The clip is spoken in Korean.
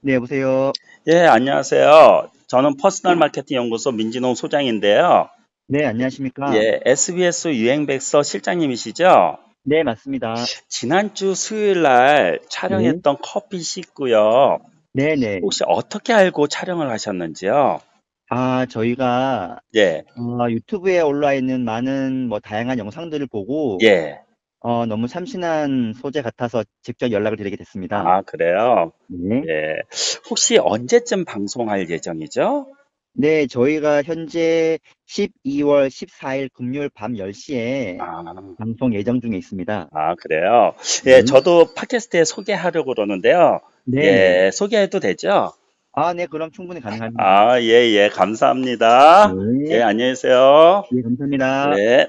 네, 여보세요. 예, 안녕하세요. 저는 퍼스널 마케팅 연구소 민진홍 소장인데요. 네, 안녕하십니까? 예, SBS 유행백서 실장님이시죠? 네, 맞습니다. 지난주 수요일 날 촬영했던 커피 씻고요. 네, 네. 혹시 어떻게 알고 촬영을 하셨는지요? 아, 저희가 예, 어, 유튜브에 올라와 있는 많은 뭐 다양한 영상들을 보고 예. 어, 너무 참신한 소재 같아서 직접 연락을 드리게 됐습니다. 아, 그래요? 네. 예. 혹시 언제쯤 방송할 예정이죠? 네, 저희가 현재 12월 14일 금요일 밤 10시에 아, 방송 예정 중에 있습니다. 아, 그래요? 예, 네. 저도 팟캐스트에 소개하려고 그러는데요. 네. 예, 소개해도 되죠? 아, 네, 그럼 충분히 가능합니다. 아, 예, 예, 감사합니다. 네. 예, 안녕히 계세요. 예, 감사합니다. 네.